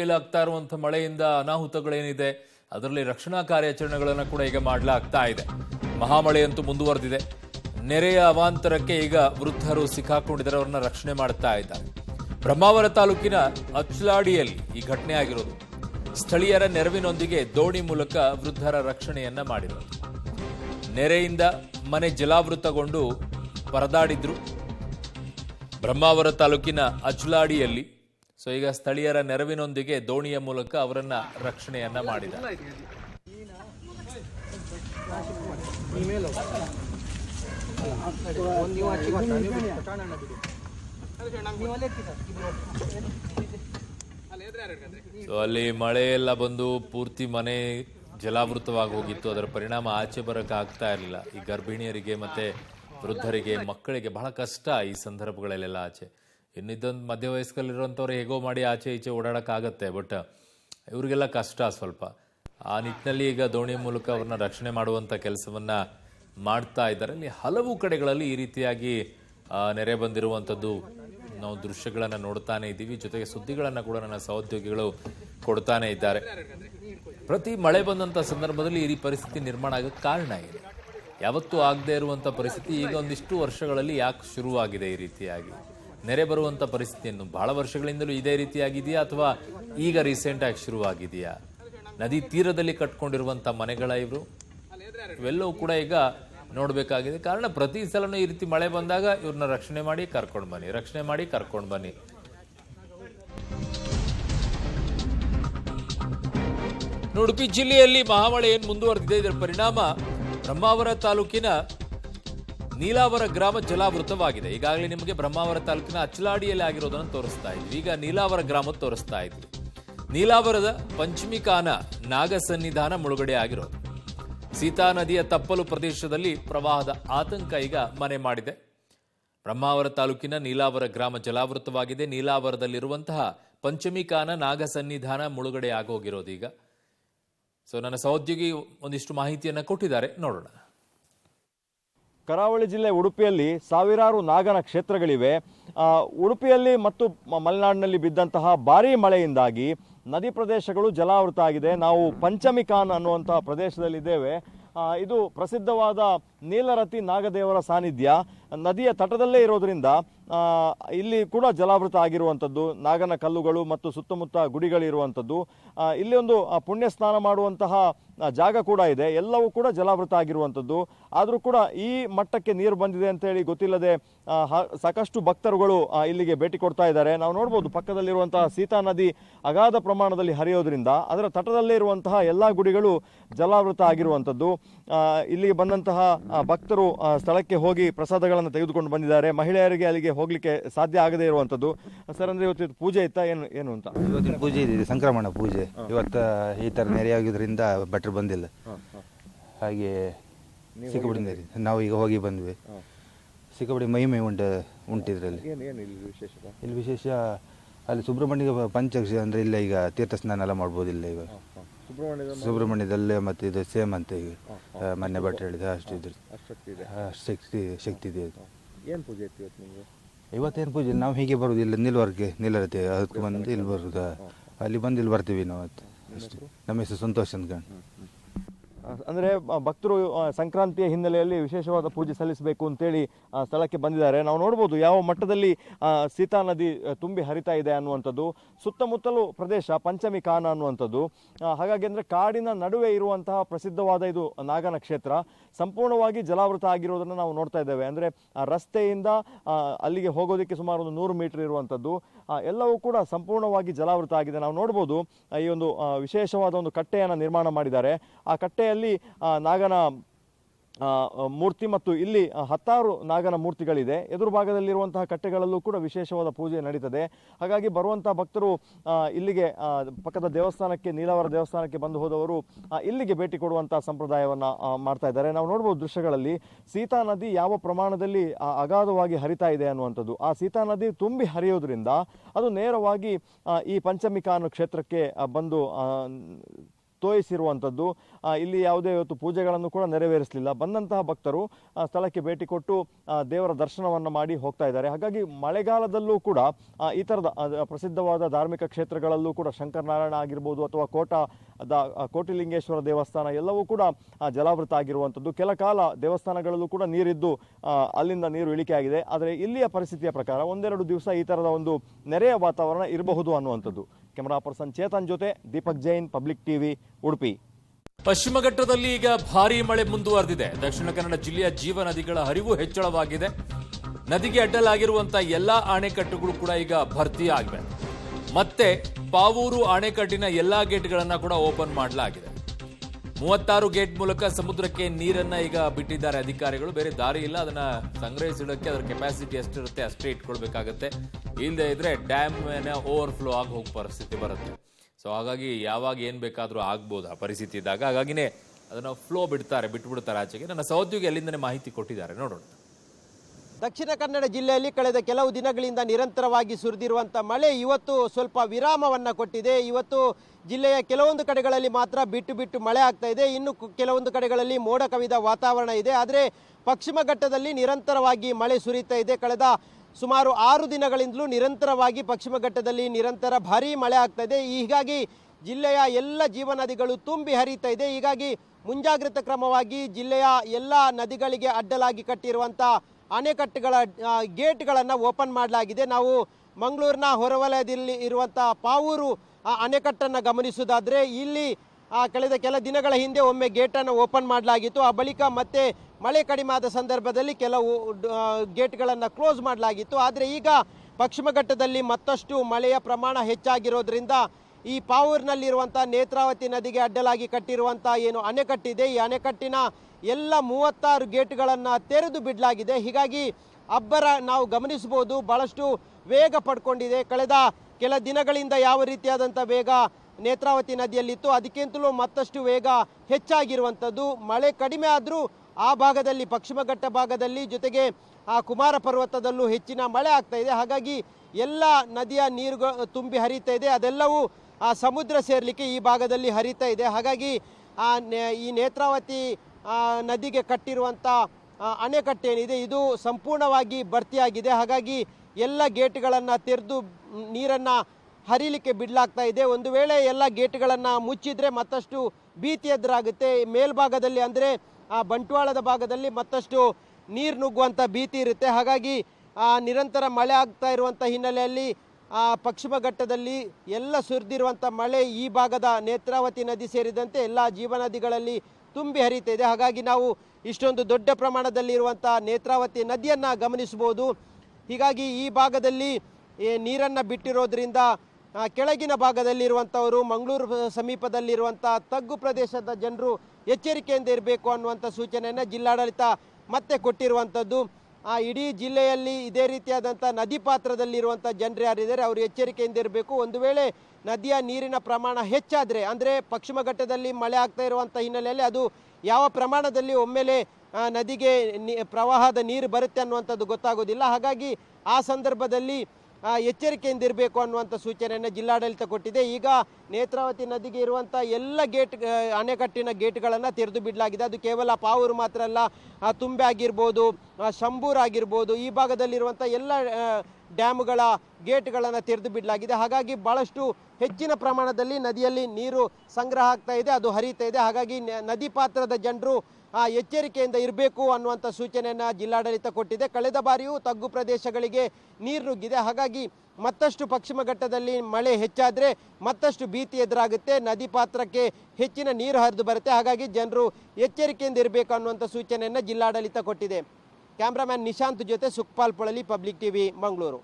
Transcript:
ಆಗ್ತಾ ಇರುವಂತಹ ಮಳೆಯಿಂದ ಅನಾಹುತಗಳೇನಿದೆ, ಅದರಲ್ಲಿ ರಕ್ಷಣಾ ಕಾರ್ಯಾಚರಣೆಗಳನ್ನು ಕೂಡ ಈಗ ಮಾಡಲಾಗ್ತಾ ಇದೆ. ಮಹಾಮಳೆಯಂತೂ ಮುಂದುವರೆದಿದೆ. ನೆರೆಯ ಅವಾಂತರಕ್ಕೆ ಈಗ ವೃದ್ಧರು ಸಿಕ್ಕಾಕೊಂಡಿದ್ದಾರೆ, ಅವರನ್ನ ರಕ್ಷಣೆ ಮಾಡ್ತಾ ಇದ್ದಾರೆ. ಬ್ರಹ್ಮಾವರ ತಾಲೂಕಿನ ಅಚ್ಲಾಡಿಯಲ್ಲಿ ಈ ಘಟನೆ ಆಗಿರೋದು. ಸ್ಥಳೀಯರ ನೆರವಿನೊಂದಿಗೆ ದೋಣಿ ಮೂಲಕ ವೃದ್ಧರ ರಕ್ಷಣೆಯನ್ನ ಮಾಡಿದರು ನೆರೆಯಿಂದ ಮನೆ ಜಲಾವೃತಗೊಂಡು ಪರದಾಡಿದ್ರು. ಬ್ರಹ್ಮಾವರ ತಾಲೂಕಿನ ಅಜ್ಲಾಡಿಯಲ್ಲಿ ಸೊ ಈಗ ಸ್ಥಳೀಯರ ನೆರವಿನೊಂದಿಗೆ ದೋಣಿಯ ಮೂಲಕ ಅವರನ್ನ ರಕ್ಷಣೆಯನ್ನ ಮಾಡಿದ ಸೊ ಅಲ್ಲಿ ಮಳೆ ಎಲ್ಲ ಬಂದು ಪೂರ್ತಿ ಮನೆ ಜಲಾವೃತವಾಗಿ ಹೋಗಿತ್ತು ಅದರ ಪರಿಣಾಮ ಆಚೆ ಬರಕ್ಕೆ ಆಗ್ತಾ ಇರಲಿಲ್ಲ. ಈ ಗರ್ಭಿಣಿಯರಿಗೆ ಮತ್ತೆ ವೃದ್ಧರಿಗೆ, ಮಕ್ಕಳಿಗೆ ಬಹಳ ಕಷ್ಟ ಈ ಸಂದರ್ಭಗಳಲ್ಲೆಲ್ಲ ಆಚೆ. ಇನ್ನಿದ್ದೊಂದು ಮಧ್ಯವಯಸ್ಕಲ್ಲಿರುವಂಥವ್ರು ಹೇಗೋ ಮಾಡಿ ಆಚೆ ಈಚೆ ಓಡಾಡೋಕ್ಕಾಗತ್ತೆ ಬಟ್ ಇವರಿಗೆಲ್ಲ ಕಷ್ಟ ಸ್ವಲ್ಪ. ಆ ನಿಟ್ಟಿನಲ್ಲಿ ಈಗ ದೋಣಿ ಮೂಲಕ ಅವ್ರನ್ನ ರಕ್ಷಣೆ ಮಾಡುವಂಥ ಕೆಲಸವನ್ನು ಮಾಡ್ತಾ ಇದ್ದಾರೆ. ಅಲ್ಲಿ ಹಲವು ಕಡೆಗಳಲ್ಲಿ ಈ ರೀತಿಯಾಗಿ ನೆರೆ ಬಂದಿರುವಂಥದ್ದು ನಾವು ದೃಶ್ಯಗಳನ್ನು ನೋಡ್ತಾನೆ ಇದ್ದೀವಿ. ಜೊತೆಗೆ ಸುದ್ದಿಗಳನ್ನು ಕೂಡ ನನ್ನ ಸಹೋದ್ಯೋಗಿಗಳು ಕೊಡ್ತಾನೆ ಇದ್ದಾರೆ. ಪ್ರತಿ ಮಳೆ ಬಂದಂಥ ಸಂದರ್ಭದಲ್ಲಿ ಈ ಪರಿಸ್ಥಿತಿ ನಿರ್ಮಾಣ ಆಗೋಕ್ಕೆ ಕಾರಣ ಇದೆ ಯಾವತ್ತೂ ಆಗದೆ ಇರುವಂಥ ಪರಿಸ್ಥಿತಿ ಈಗ ಒಂದಿಷ್ಟು ವರ್ಷಗಳಲ್ಲಿ ಯಾಕೆ ಶುರುವಾಗಿದೆ ಈ ರೀತಿಯಾಗಿ? ನೆರೆ ಬರುವಂಥ ಪರಿಸ್ಥಿತಿಯನ್ನು ಬಹಳ ವರ್ಷಗಳಿಂದಲೂ ಇದೇ ರೀತಿಯಾಗಿದೆಯಾ ಅಥವಾ ಈಗ ರೀಸೆಂಟ್ ಆಗಿ ಶುರುವಾಗಿದೆಯಾ? ನದಿ ತೀರದಲ್ಲಿ ಕಟ್ಕೊಂಡಿರುವಂಥ ಮನೆಗಳ ಇವರು? ಇವೆಲ್ಲವೂ ಕೂಡ ಈಗ ನೋಡಬೇಕಾಗಿದೆ. ಕಾರಣ ಪ್ರತಿ ಸಲನೂ ಈ ರೀತಿ ಮಳೆ ಬಂದಾಗ ಇವ್ರನ್ನ ರಕ್ಷಣೆ ಮಾಡಿ ಕರ್ಕೊಂಡು ಬನ್ನಿ, ರಕ್ಷಣೆ ಮಾಡಿ ಕರ್ಕೊಂಡು ಬನ್ನಿ. ಉಡುಪಿ ಜಿಲ್ಲೆಯಲ್ಲಿ ಮಹಾಮಳೆ ಏನು ಮುಂದುವರೆದಿದೆ. ಇದರ ಪರಿಣಾಮ ಬ್ರಹ್ಮಾವರ ತಾಲೂಕಿನ ನೀಲಾವರ ಗ್ರಾಮ ಜಲಾವೃತವಾಗಿದೆ. ಈಗಾಗಲೇ ನಿಮಗೆ ಬ್ರಹ್ಮಾವರ ತಾಲೂಕಿನ ಅಚ್ಚಲಾಡಿಯಲ್ಲಿ ಆಗಿರೋದನ್ನು ತೋರಿಸ್ತಾ ಇದ್ವಿ. ಈಗ ನೀಲಾವರ ಗ್ರಾಮ ತೋರಿಸ್ತಾ ಇದ್ವಿ. ನೀಲಾವರದ ಪಂಚಮಿಕಾನ ನಾಗ ಸನ್ನಿಧಾನ ಮುಳುಗಡೆ ಆಗಿರೋದು. ಸೀತಾ ನದಿಯ ತಪ್ಪಲು ಪ್ರದೇಶದಲ್ಲಿ ಪ್ರವಾಹದ ಆತಂಕ ಈಗ ಮನೆ ಮಾಡಿದೆ. ಬ್ರಹ್ಮಾವರ ತಾಲೂಕಿನ ನೀಲಾವರ ಗ್ರಾಮ ಜಲಾವೃತವಾಗಿದೆ. ನೀಲಾವರದಲ್ಲಿರುವಂತಹ ಪಂಚಮಿಕಾನ ನಾಗ ಸನ್ನಿಧಾನ ಮುಳುಗಡೆ ಆಗೋಗಿರೋದು ಈಗ. ಸೊ, ನನ್ನ ಸಹೋದ್ಯೋಗಿ ಒಂದಿಷ್ಟು ಮಾಹಿತಿಯನ್ನು ಕೊಟ್ಟಿದ್ದಾರೆ. ನೋಡೋಣ. ಕರಾವಳಿ ಜಿಲ್ಲೆ ಉಡುಪಿಯಲ್ಲಿ ಸಾವಿರಾರು ನಾಗನ ಕ್ಷೇತ್ರಗಳಿವೆ. ಉಡುಪಿಯಲ್ಲಿ ಮತ್ತು ಮಲೆನಾಡಿನಲ್ಲಿ ಬಿದ್ದಂತಹ ಭಾರೀ ಮಳೆಯಿಂದಾಗಿ ನದಿ ಪ್ರದೇಶಗಳು ಜಲಾವೃತ ಆಗಿದೆ. ನಾವು ಪಂಚಮಿಕಾನ್ ಅನ್ನುವಂತಹ ಪ್ರದೇಶದಲ್ಲಿದ್ದೇವೆ. ಇದು ಪ್ರಸಿದ್ಧವಾದ ನೀಲರತಿ ನಾಗದೇವರ ಸಾನ್ನಿಧ್ಯ. ನದಿಯ ತಟದಲ್ಲೇ ಇರೋದರಿಂದ ಇಲ್ಲಿ ಕೂಡ ಜಲಾವೃತ ಆಗಿರುವಂಥದ್ದು. ನಾಗನ ಕಲ್ಲುಗಳು ಮತ್ತು ಸುತ್ತಮುತ್ತ ಗುಡಿಗಳಿರುವಂಥದ್ದು. ಇಲ್ಲಿ ಒಂದು ಪುಣ್ಯ ಸ್ನಾನ ಮಾಡುವಂತಹ ಜಾಗ ಕೂಡ ಇದೆ. ಎಲ್ಲವೂ ಕೂಡ ಜಲಾವೃತ ಆಗಿರುವಂಥದ್ದು. ಆದರೂ ಕೂಡ ಈ ಮಟ್ಟಕ್ಕೆ ನೀರು ಬಂದಿದೆ ಅಂತ ಹೇಳಿ ಗೊತ್ತಿಲ್ಲದೆ ಸಾಕಷ್ಟು ಭಕ್ತರುಗಳು ಇಲ್ಲಿಗೆ ಭೇಟಿ ಕೊಡ್ತಾ ಇದ್ದಾರೆ. ನಾವು ನೋಡ್ಬೋದು ಪಕ್ಕದಲ್ಲಿರುವಂತಹ ಸೀತಾ ನದಿ ಅಗಾಧ ಪ್ರಮಾಣದಲ್ಲಿ ಹರಿಯೋದ್ರಿಂದ ಅದರ ತಟದಲ್ಲೇ ಇರುವಂತಹ ಎಲ್ಲ ಗುಡಿಗಳು ಜಲಾವೃತ ಆಗಿರುವಂಥದ್ದು. ಇಲ್ಲಿಗೆ ಬಂದಂತಹ ಭಕ್ತರು ಸ್ಥಳಕ್ಕೆ ಹೋಗಿ ಪ್ರಸಾದಗಳನ್ನು ತೆಗೆದುಕೊಂಡು ಬಂದಿದ್ದಾರೆ. ಮಹಿಳೆಯರಿಗೆ ಅಲ್ಲಿಗೆ ಹೋಗ್ಲಿಕ್ಕೆ ಸಾಧ್ಯ ಆಗದೇ ಇರುವಂಥದ್ದು. ಸರ್ ಅಂದ್ರೆ ಇವತ್ತು ಪೂಜೆ ಇತ್ತಾ? ಏನು ಏನು ಅಂತ? ಇವತ್ತಿನ ಪೂಜೆ ಇದೆ ಸಂಕ್ರಮಣ ಪೂಜೆ. ಇವತ್ತು ಈ ಥರ ನೆರೆಯಾಗಿದ್ದರಿಂದ ಭಟ್ರು ಬಂದಿಲ್ಲ. ಹಾಗೆ ಸಿಕ್ಕಾಪಡಿ ನೆರೆ ನಾವು ಈಗ ಹೋಗಿ ಬಂದ್ವಿ. ಸಿಕ್ಕಾಪಟ್ಟೆ ಮೈ ಮೈ ಉಂಟು ಉಂಟಿದ್ರಲ್ಲಿ. ಏನು ಏನು ಇಲ್ಲಿ ವಿಶೇಷ? ಅಲ್ಲಿ ಸುಬ್ರಹ್ಮಣ್ಯ ಪಂಚಕ್ಷ ಅಂದರೆ ಇಲ್ಲ ಈಗ ತೀರ್ಥ ಸ್ನಾನ ಎಲ್ಲ ಮಾಡ್ಬೋದಿಲ್ಲ ಈಗ. ಸುಬ್ರಹ್ಮಣ್ಯದ ಸುಬ್ರಹ್ಮಣ್ಯದಲ್ಲೇ ಮತ್ತೆ ಇದು ಸೇಮ್ ಅಂತ ಈಗ. ಮೊನ್ನೆ ಭಟ್ ಹೇಳಿದ ಅಷ್ಟು ಇದ್ರ ಶಕ್ತಿ ಶಕ್ತಿ ಇದೆ ಅದು. ಏನು ಪೂಜೆ ಇತ್ತು ಇವತ್ತು ನಿಮಗೆ ಇವತ್ತೇನು ಪೂಜೆ ನಾವು ಹೀಗೆ ಬರೋದಿಲ್ಲ ಇಲ್ಲ ನಿಲ್ವರ್ಗೆ ನಿಲ್ಲರತ್ತೆ ಅದಕ್ಕೆ ಬಂದು ಇಲ್ಲಿ ಬರೋದು? ಅಲ್ಲಿ ಬಂದು ಇಲ್ಲಿ ಬರ್ತೀವಿ ನಾವು ನಮ್ಮ ಹೆಸರು ಸಂತೋಷ್ ಅಂದ್ಕೊಂಡು ಅಂದರೆ ಭಕ್ತರು ಸಂಕ್ರಾಂತಿಯ ಹಿನ್ನೆಲೆಯಲ್ಲಿ ವಿಶೇಷವಾದ ಪೂಜೆ ಸಲ್ಲಿಸಬೇಕು ಅಂತೇಳಿ ಸ್ಥಳಕ್ಕೆ ಬಂದಿದ್ದಾರೆ. ನಾವು ನೋಡ್ಬೋದು ಯಾವ ಮಟ್ಟದಲ್ಲಿ ಸೀತಾ ನದಿ ತುಂಬಿ ಹರಿತಾ ಇದೆ ಅನ್ನುವಂಥದ್ದು, ಸುತ್ತಮುತ್ತಲು ಪ್ರದೇಶ ಪಂಚಮಿ ಕಾನ ಅನ್ನುವಂಥದ್ದು ಹಾಗಾಗಿ ಅಂದರೆ ಕಾಡಿನ ನಡುವೆ ಇರುವಂತಹ ಪ್ರಸಿದ್ಧವಾದ ಇದು ನಾಗನ ಕ್ಷೇತ್ರ, ಸಂಪೂರ್ಣವಾಗಿ ಜಲಾವೃತ ಆಗಿರೋದನ್ನು ನಾವು ನೋಡ್ತಾ ಇದ್ದೇವೆ. ಅಂದರೆ ರಸ್ತೆಯಿಂದ ಅಲ್ಲಿಗೆ ಹೋಗೋದಕ್ಕೆ ಸುಮಾರು ಒಂದು ನೂರು ಮೀಟರ್ ಇರುವಂಥದ್ದು ಎಲ್ಲವೂ ಕೂಡ ಸಂಪೂರ್ಣವಾಗಿ ಜಲಾವೃತ ಆಗಿದೆ. ನಾವು ನೋಡ್ಬೋದು ಈ ಒಂದು ವಿಶೇಷವಾದ ಒಂದು ಕಟ್ಟೆಯನ್ನು ನಿರ್ಮಾಣ ಮಾಡಿದ್ದಾರೆ. ಆ ಕಟ್ಟೆಯಲ್ಲಿ ಆ, ನಾಗನ ಮೂರ್ತಿ ಮತ್ತು ಇಲ್ಲಿ ಹತ್ತಾರು ನಾಗನ ಮೂರ್ತಿಗಳಿದೆ. ಎದುರು ಭಾಗದಲ್ಲಿರುವಂತಹ ಕಟ್ಟೆಗಳಲ್ಲೂ ಕೂಡ ವಿಶೇಷವಾದ ಪೂಜೆ ನಡೀತದೆ. ಹಾಗಾಗಿ ಬರುವಂತಹ ಭಕ್ತರು ಇಲ್ಲಿಗೆ ಪಕ್ಕದ ದೇವಸ್ಥಾನಕ್ಕೆ ನೀಲಾವರ ದೇವಸ್ಥಾನಕ್ಕೆ ಬಂದು ಹೋದವರು ಇಲ್ಲಿಗೆ ಭೇಟಿ ಕೊಡುವಂತಹ ಸಂಪ್ರದಾಯವನ್ನು ಮಾಡ್ತಾ ಇದ್ದಾರೆ. ನಾವು ನೋಡ್ಬೋದು ದೃಶ್ಯಗಳಲ್ಲಿ ಸೀತಾ ನದಿ ಯಾವ ಪ್ರಮಾಣದಲ್ಲಿ ಅಗಾಧವಾಗಿ ಹರಿತಾ ಇದೆ ಅನ್ನುವಂಥದ್ದು. ಆ ಸೀತಾ ನದಿ ತುಂಬಿ ಹರಿಯೋದ್ರಿಂದ ಅದು ನೇರವಾಗಿ ಈ ಪಂಚಮಿಕಾನು ಕ್ಷೇತ್ರಕ್ಕೆ ಬಂದು ತೋಯಿಸಿರುವಂಥದ್ದು ಇಲ್ಲಿ ಯಾವುದೇ ಇವತ್ತು ಪೂಜೆಗಳನ್ನು ಕೂಡ ನೆರವೇರಿಸಲಿಲ್ಲ. ಬಂದಂತಹ ಭಕ್ತರು ಸ್ಥಳಕ್ಕೆ ಭೇಟಿ ಕೊಟ್ಟು ದೇವರ ದರ್ಶನವನ್ನು ಮಾಡಿ ಹೋಗ್ತಾ ಇದ್ದಾರೆ. ಹಾಗಾಗಿ ಮಳೆಗಾಲದಲ್ಲೂ ಕೂಡ ಈ ಥರದ ಪ್ರಸಿದ್ಧವಾದ ಧಾರ್ಮಿಕ ಕ್ಷೇತ್ರಗಳಲ್ಲೂ ಕೂಡ ಶಂಕರನಾರಾಯಣ ಆಗಿರ್ಬೋದು ಅಥವಾ ಕೋಟ, ದ ಕೋಟಿಲಿಂಗೇಶ್ವರ ದೇವಸ್ಥಾನ ಎಲ್ಲವೂ ಕೂಡ ಜಲಾವೃತ ಆಗಿರುವಂಥದ್ದು. ಕೆಲ ಕಾಲ ದೇವಸ್ಥಾನಗಳಲ್ಲೂ ಕೂಡ ನೀರಿದ್ದು ಅಲ್ಲಿಂದ ನೀರು ಇಳಿಕೆ ಆಗಿದೆ. ಆದರೆ ಇಲ್ಲಿಯ ಪರಿಸ್ಥಿತಿಯ ಪ್ರಕಾರ ಒಂದೆರಡು ದಿವಸ ಈ ಥರದ ಒಂದು ನೆರೆಯ ವಾತಾವರಣ ಇರಬಹುದು ಅನ್ನುವಂಥದ್ದು. ಕೆಮರಾ ಪರ್ಸನ್ ಚೇತನ್ ಜೊತೆ ದೀಪಕ್ ಜೈನ್, ಪಬ್ಲಿಕ್ ಟಿವಿ, ಉಡುಪಿ. ಪಶ್ಚಿಮ ಘಟ್ಟದಲ್ಲಿ ಈಗ ಭಾರಿ ಮಳೆ ಮುಂದುವರೆದಿದೆ. ದಕ್ಷಿಣ ಕನ್ನಡ ಜಿಲ್ಲೆಯ ಜೀವ ನದಿಗಳ ಹರಿವು ಹೆಚ್ಚಳವಾಗಿದೆ. ನದಿಗೆ ಅಡ್ಡಲಾಗಿರುವಂತಹ ಎಲ್ಲಾ ಅಣೆಕಟ್ಟುಗಳು ಕೂಡ ಈಗ ಭರ್ತಿ ಆಗಿವೆ ಮತ್ತೆ ಪಾವೂರು ಅಣೆಕಟ್ಟಿನ ಎಲ್ಲಾ ಗೇಟ್ಗಳನ್ನು ಕೂಡ ಓಪನ್ ಮಾಡಲಾಗಿದೆ. ಮೂವತ್ತಾರು ಗೇಟ್ ಮೂಲಕ ಸಮುದ್ರಕ್ಕೆ ನೀರನ್ನ ಈಗ ಬಿಟ್ಟಿದ್ದಾರೆ ಅಧಿಕಾರಿಗಳು. ಬೇರೆ ದಾರಿ ಇಲ್ಲ. ಅದನ್ನ ಸಂಗ್ರಹಿಸಿಡೋಕ್ಕೆ ಅದರ ಕೆಪಾಸಿಟಿ ಎಷ್ಟಿರುತ್ತೆ ಅಷ್ಟೇ ಇಟ್ಕೊಳ್ಬೇಕಾಗತ್ತೆ. ಇಲ್ಲದೆ ಇದ್ರೆ ಡ್ಯಾಮ್ ಓವರ್ಫ್ಲೋ ಆಗಿ ಹೋಗೋ ಪರಿಸ್ಥಿತಿ ಬರುತ್ತೆ. ಸೊ ಹಾಗಾಗಿ ಯಾವಾಗ ಏನು ಬೇಕಾದರೂ ಆಗ್ಬೋದು ಆ ಪರಿಸ್ಥಿತಿ ಇದ್ದಾಗ. ಹಾಗಾಗಿನೇ ಅದನ್ನ ಫ್ಲೋ ಬಿಡ್ತಾರೆ, ಬಿಟ್ಬಿಡ್ತಾರೆ ಆಚೆಗೆ. ನನ್ನ ಸಹೋದ್ಯೋಗಿ ಅಲ್ಲಿಂದನೇ ಮಾಹಿತಿ ಕೊಟ್ಟಿದ್ದಾರೆ, ನೋಡೋಣ. ದಕ್ಷಿಣ ಕನ್ನಡ ಜಿಲ್ಲೆಯಲ್ಲಿ ಕಳೆದ ಕೆಲವು ದಿನಗಳಿಂದ ನಿರಂತರವಾಗಿ ಸುರಿದಿರುವಂಥ ಮಳೆ ಇವತ್ತು ಸ್ವಲ್ಪ ವಿರಾಮವನ್ನು ಕೊಟ್ಟಿದೆ. ಇವತ್ತು ಜಿಲ್ಲೆಯ ಕೆಲವೊಂದು ಕಡೆಗಳಲ್ಲಿ ಮಾತ್ರ ಬಿಟ್ಟು ಬಿಟ್ಟು ಮಳೆ ಆಗ್ತಾ ಇದೆ. ಇನ್ನು ಕೆಲವೊಂದು ಕಡೆಗಳಲ್ಲಿ ಮೋಡ ಕವಿದ ವಾತಾವರಣ ಇದೆ. ಆದರೆ ಪಶ್ಚಿಮ ಘಟ್ಟದಲ್ಲಿ ನಿರಂತರವಾಗಿ ಮಳೆ ಸುರಿತಾ ಇದೆ. ಕಳೆದ ಸುಮಾರು ಆರು ದಿನಗಳಿಂದಲೂ ನಿರಂತರವಾಗಿ ಪಶ್ಚಿಮ ಘಟ್ಟದಲ್ಲಿ ನಿರಂತರ ಭಾರೀ ಮಳೆ ಆಗ್ತಾ ಇದೆ ಹೀಗಾಗಿ ಜಿಲ್ಲೆಯ ಎಲ್ಲ ಜೀವನದಿಗಳು ತುಂಬಿ ಹರಿತಾ ಇದೆ ಹೀಗಾಗಿ ಮುಂಜಾಗ್ರತಾ ಕ್ರಮವಾಗಿ ಜಿಲ್ಲೆಯ ಎಲ್ಲ ನದಿಗಳಿಗೆ ಅಡ್ಡಲಾಗಿ ಕಟ್ಟಿರುವಂಥ ಅಣೆಕಟ್ಟುಗಳ ಗೇಟ್ಗಳನ್ನು ಓಪನ್ ಮಾಡಲಾಗಿದೆ. ನಾವು ಮಂಗಳೂರಿನ ಹೊರವಲಯದಲ್ಲಿ ಇರುವಂಥ ಪಾವೂರು ಅಣೆಕಟ್ಟನ್ನು ಗಮನಿಸುವುದಾದರೆ ಇಲ್ಲಿ ಕಳೆದ ಕೆಲ ದಿನಗಳ ಹಿಂದೆ ಒಮ್ಮೆ ಗೇಟನ್ನು ಓಪನ್ ಮಾಡಲಾಗಿತ್ತು. ಆ ಬಳಿಕ ಮತ್ತೆ ಮಳೆ ಕಡಿಮೆ ಆದ ಸಂದರ್ಭದಲ್ಲಿ ಕೆಲವು ಗೇಟ್ಗಳನ್ನು ಕ್ಲೋಸ್ ಮಾಡಲಾಗಿತ್ತು. ಆದರೆ ಈಗ ಪಶ್ಚಿಮ ಘಟ್ಟದಲ್ಲಿ ಮತ್ತಷ್ಟು ಮಳೆಯ ಪ್ರಮಾಣ ಹೆಚ್ಚಾಗಿರೋದ್ರಿಂದ ಈ ಪಾವೂರಿನಲ್ಲಿರುವಂಥ ನೇತ್ರಾವತಿ ನದಿಗೆ ಅಡ್ಡಲಾಗಿ ಕಟ್ಟಿರುವಂಥ ಏನು ಅಣೆಕಟ್ಟಿದೆ ಈ ಅಣೆಕಟ್ಟಿನ ಎಲ್ಲ ಮೂವತ್ತಾರು ಗೇಟ್ಗಳನ್ನು ತೆರೆದು ಬಿಡಲಾಗಿದೆ. ಹೀಗಾಗಿ ಅಬ್ಬರ ನಾವು ಗಮನಿಸಬಹುದು. ಬಹಳಷ್ಟು ವೇಗ ಪಡ್ಕೊಂಡಿದೆ. ಕಳೆದ ಕೆಲ ದಿನಗಳಿಂದ ಯಾವ ರೀತಿಯಾದಂಥ ವೇಗ ನೇತ್ರಾವತಿ ನದಿಯಲ್ಲಿತ್ತು. ಅದಕ್ಕಿಂತಲೂ ಮತ್ತಷ್ಟು ವೇಗ ಹೆಚ್ಚಾಗಿರುವಂಥದ್ದು. ಮಳೆ ಕಡಿಮೆ ಆದರೂ ಆ ಭಾಗದಲ್ಲಿ, ಪಶ್ಚಿಮ ಘಟ್ಟ ಭಾಗದಲ್ಲಿ ಜೊತೆಗೆ ಆ ಕುಮಾರ ಪರ್ವತದಲ್ಲೂ ಹೆಚ್ಚಿನ ಮಳೆ ಆಗ್ತಾ ಇದೆ. ಹಾಗಾಗಿ ಎಲ್ಲ ನದಿಯ ನೀರು ತುಂಬಿ ಹರಿತಾ ಇದೆ. ಅದೆಲ್ಲವೂ ಆ ಸಮುದ್ರ ಸೇರಲಿಕ್ಕೆ ಈ ಭಾಗದಲ್ಲಿ ಹರಿತಾ ಇದೆ. ಹಾಗಾಗಿ ಆ ಈ ನೇತ್ರಾವತಿ ನದಿಗೆ ಕಟ್ಟಿರುವಂಥ ಅಣೆಕಟ್ಟೇನಿದೆ ಇದು ಸಂಪೂರ್ಣವಾಗಿ ಭರ್ತಿಯಾಗಿದೆ. ಹಾಗಾಗಿ ಎಲ್ಲ ಗೇಟ್ಗಳನ್ನು ತೆರೆದು, ನೀರನ್ನು ಹರಿಲಿಕ್ಕೆ ಬಿಡಲಾಗ್ತಾ ಇದೆ. ಒಂದು ವೇಳೆ ಎಲ್ಲ ಗೇಟ್ಗಳನ್ನು ಮುಚ್ಚಿದ್ರೆ ಮತ್ತಷ್ಟು ಭೀತಿ ಎದುರಾಗುತ್ತೆ. ಮೇಲ್ಭಾಗದಲ್ಲಿ ಅಂದರೆ ಆ ಬಂಟ್ವಾಳದ ಭಾಗದಲ್ಲಿ ಮತ್ತಷ್ಟು ನೀರು ನುಗ್ಗುವಂಥ ಭೀತಿ ಇರುತ್ತೆ. ಹಾಗಾಗಿ ನಿರಂತರ ಮಳೆ ಆಗ್ತಾ ಇರುವಂಥ ಹಿನ್ನೆಲೆಯಲ್ಲಿ ಆ, ಪಶ್ಚಿಮ ಘಟ್ಟದಲ್ಲಿ ಎಲ್ಲ ಸುರಿದಿರುವಂಥ ಮಳೆ ಈ ಭಾಗದ ನೇತ್ರಾವತಿ ನದಿ ಸೇರಿದಂತೆ ಎಲ್ಲ ಜೀವನದಿಗಳಲ್ಲಿ ತುಂಬಿ ಹರಿತಾ ಇದೆ ಹಾಗಾಗಿ ನಾವು ಇಷ್ಟೊಂದು ದೊಡ್ಡ ಪ್ರಮಾಣದಲ್ಲಿ ಇರುವಂಥ ನೇತ್ರಾವತಿ ನದಿಯನ್ನು ಗಮನಿಸಬಹುದು. ಹೀಗಾಗಿ ಈ ಭಾಗದಲ್ಲಿ ನೀರನ್ನು ಬಿಟ್ಟಿರೋದ್ರಿಂದ ಕೆಳಗಿನ ಭಾಗದಲ್ಲಿರುವಂಥವರು ಮಂಗಳೂರು ಸಮೀಪದಲ್ಲಿರುವಂಥ ತಗ್ಗು ಪ್ರದೇಶದ ಜನರು ಎಚ್ಚರಿಕೆಯಿಂದ ಇರಬೇಕು ಅನ್ನುವಂಥ ಸೂಚನೆಯನ್ನು ಜಿಲ್ಲಾಡಳಿತ ಮತ್ತೆ ಕೊಟ್ಟಿರುವಂಥದ್ದು ಆ, ಇಡೀ ಜಿಲ್ಲೆಯಲ್ಲಿ ಇದೇ ರೀತಿಯಾದಂಥ ನದಿ ಪಾತ್ರದಲ್ಲಿರುವಂಥ ಜನರು ಯಾರಿದ್ದಾರೆ, ಅವರು ಎಚ್ಚರಿಕೆಯಿಂದ ಇರಬೇಕು. ಒಂದು ವೇಳೆ ನದಿಯ ನೀರಿನ ಪ್ರಮಾಣ ಹೆಚ್ಚಾದರೆ, ಅಂದರೆ ಪಶ್ಚಿಮ ಘಟ್ಟದಲ್ಲಿ ಮಳೆ ಆಗ್ತಾ ಇರುವಂಥ ಹಿನ್ನೆಲೆಯಲ್ಲಿ ಅದು ಯಾವ ಪ್ರಮಾಣದಲ್ಲಿ ಒಮ್ಮೆಲೆ ನದಿಗೆ ಪ್ರವಾಹದ ನೀರು ಬರುತ್ತೆ ಅನ್ನುವಂಥದ್ದು ಗೊತ್ತಾಗೋದಿಲ್ಲ. ಹಾಗಾಗಿ ಆ ಸಂದರ್ಭದಲ್ಲಿ ಎಚ್ಚರಿಕೆಯಿಂದ ಇರಬೇಕು ಅನ್ನುವಂಥ ಸೂಚನೆಯನ್ನು ಜಿಲ್ಲಾಡಳಿತ ಕೊಟ್ಟಿದೆ. ಈಗ ನೇತ್ರಾವತಿ ನದಿಗೆ ಇರುವಂಥ ಎಲ್ಲ ಗೇಟ್ ಅಣೆಕಟ್ಟಿನ ಗೇಟ್ಗಳನ್ನು ತೆರೆದು ಬಿಡಲಾಗಿದೆ. ಅದು ಕೇವಲ ಪಾವೂರು ಮಾತ್ರ ಅಲ್ಲ ತುಂಬೆ ಆಗಿರ್ಬೋದು ಆ, ಶಂಬೂರ್ ಆಗಿರ್ಬೋದು ಈ ಭಾಗದಲ್ಲಿರುವಂಥ ಎಲ್ಲ ಡ್ಯಾಮ್ಗಳ ಗೇಟ್ಗಳನ್ನು ತೆರೆದು ಬಿಡಲಾಗಿದೆ. ಹಾಗಾಗಿ ಭಾಳಷ್ಟು ಹೆಚ್ಚಿನ ಪ್ರಮಾಣದಲ್ಲಿ ನದಿಯಲ್ಲಿ ನೀರು ಸಂಗ್ರಹ ಆಗ್ತಾ ಇದೆ ಅದು ಹರಿತಾ ಇದೆ. ಹಾಗಾಗಿ ನದಿ ಪಾತ್ರದ ಜನರು ಎಚ್ಚರಿಕೆಯಿಂದ ಇರಬೇಕು ಅನ್ನುವಂಥ ಸೂಚನೆಯನ್ನು ಜಿಲ್ಲಾಡಳಿತ ಕೊಟ್ಟಿದೆ. ಕಳೆದ ಬಾರಿಯೂ ತಗ್ಗು ಪ್ರದೇಶಗಳಿಗೆ ನೀರು ನುಗ್ಗಿದೆ. ಹಾಗಾಗಿ ಮತ್ತಷ್ಟು ಪಶ್ಚಿಮ ಘಟ್ಟದಲ್ಲಿ ಮಳೆ ಹೆಚ್ಚಾದರೆ ಮತ್ತಷ್ಟು ಭೀತಿ ಎದುರಾಗುತ್ತೆ. ನದಿ ಪಾತ್ರಕ್ಕೆ ಹೆಚ್ಚಿನ ನೀರು ಹರಿದು ಬರುತ್ತೆ. ಹಾಗಾಗಿ ಜನರು ಎಚ್ಚರಿಕೆಯಿಂದ ಇರಬೇಕು ಅನ್ನುವಂಥ ಸೂಚನೆಯನ್ನು ಜಿಲ್ಲಾಡಳಿತ ಕೊಟ್ಟಿದೆ. ಕ್ಯಾಮ್ರಾಮ್ಯಾನ್ ನಿಶಾಂತ್ ಜೊತೆ ಸುಖಪಾಲ್ ಪೊಳಲಿ, ಪಬ್ಲಿಕ್ ಟಿವಿ, ಮಂಗಳೂರು.